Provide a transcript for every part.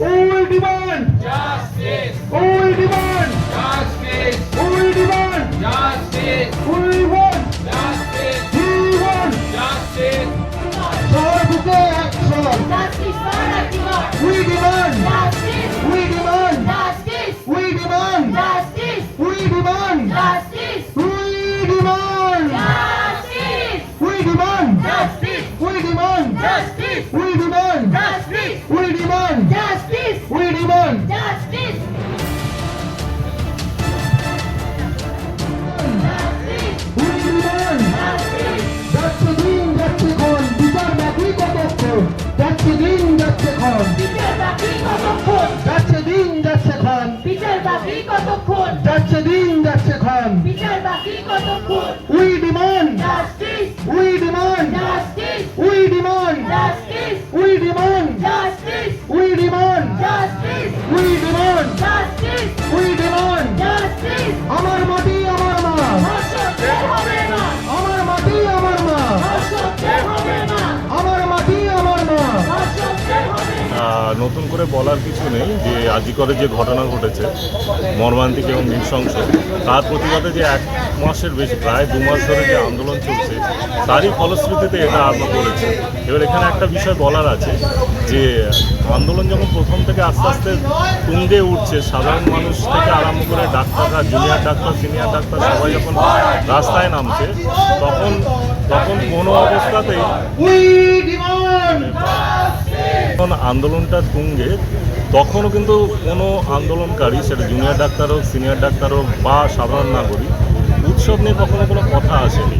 We demand justice. We demand justice. We demand justice. We want justice. We want justice. Political action. Justice for. We demand justice. We demand justice. We demand justice. We demand justice. We demand justice. We demand justice. We demand justice. We demand কতক্ষণ? যাচ্ছে দিন যাচ্ছে ক্ষণ। বিচার বাকি কতক্ষণ? যাচ্ছে দিন যাচ্ছে ক্ষণ। বিচার বাকি কতক্ষণ? উই নতুন করে বলার কিছু নেই যে আজিকরে যে ঘটনা ঘটেছে, মর্মান্তিক এবং নৃশংস, তার প্রতিবাদে যে এক মাসের বেশি, প্রায় দু মাস ধরে যে আন্দোলন চলছে, তারই ফলশ্রুতিতে এটা আমরা করেছি। এবার এখানে একটা বিষয় বলার আছে যে, আন্দোলন যখন প্রথম থেকে আস্তে আস্তে তুঙ্গে উঠছে, সাধারণ মানুষ থেকে আরম্ভ করে ডাক্তাররা জুনিয়র ডাক্তার সিনিয়র ডাক্তার সবাই যখন রাস্তায় নামছে, তখন তখন কোনো অবস্থাতেই যখন আন্দোলনটা তুঙ্গে, তখনও কিন্তু কোনো আন্দোলনকারী, সেটা জুনিয়র ডাক্তার হোক সিনিয়র ডাক্তার হোক বা সাধারণ নাগরিক, উৎসব নিয়ে কখনো কোনো কথা আসেনি।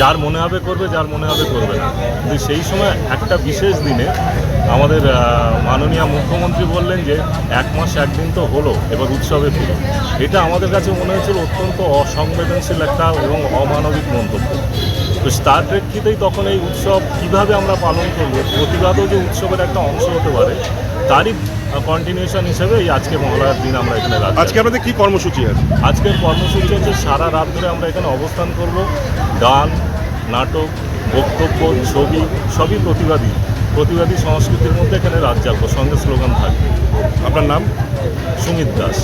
যার মনে হবে করবে, যার মনে হবে করবে না। কিন্তু সেই সময় একটা বিশেষ দিনে আমাদের মাননীয় মুখ্যমন্ত্রী বললেন যে, এক মাস একদিন তো হলো, এবার উৎসবে ফিরে। এটা আমাদের কাছে মনে হয়েছিল অত্যন্ত অসংবেদনশীল একটা এবং অমানবিক মন্তব্য। তো তার প্রেক্ষিতেই তখন এই উৎসব কীভাবে আমরা পালন করব প্রতিবাদও যে উৎসবের একটা অংশ হতে পারে তারই কন্টিনিউশন হিসেবে এই আজকে মহালয়ার দিন আমরা এখানে রাখছি। আজকে আপনাদের কি কর্মসূচি আছে? আজকের কর্মসূচি হচ্ছে সারা রাত ধরে আমরা এখানে অবস্থান করব। গান নাটক বক্তব্য ছবি সবই প্রতিবাদী। প্রতিবাদী সংস্কৃতির মধ্যে এখানে রাত যাব সঙ্গে স্লোগান থাকবে। আপনার নাম? সুমিত দাস।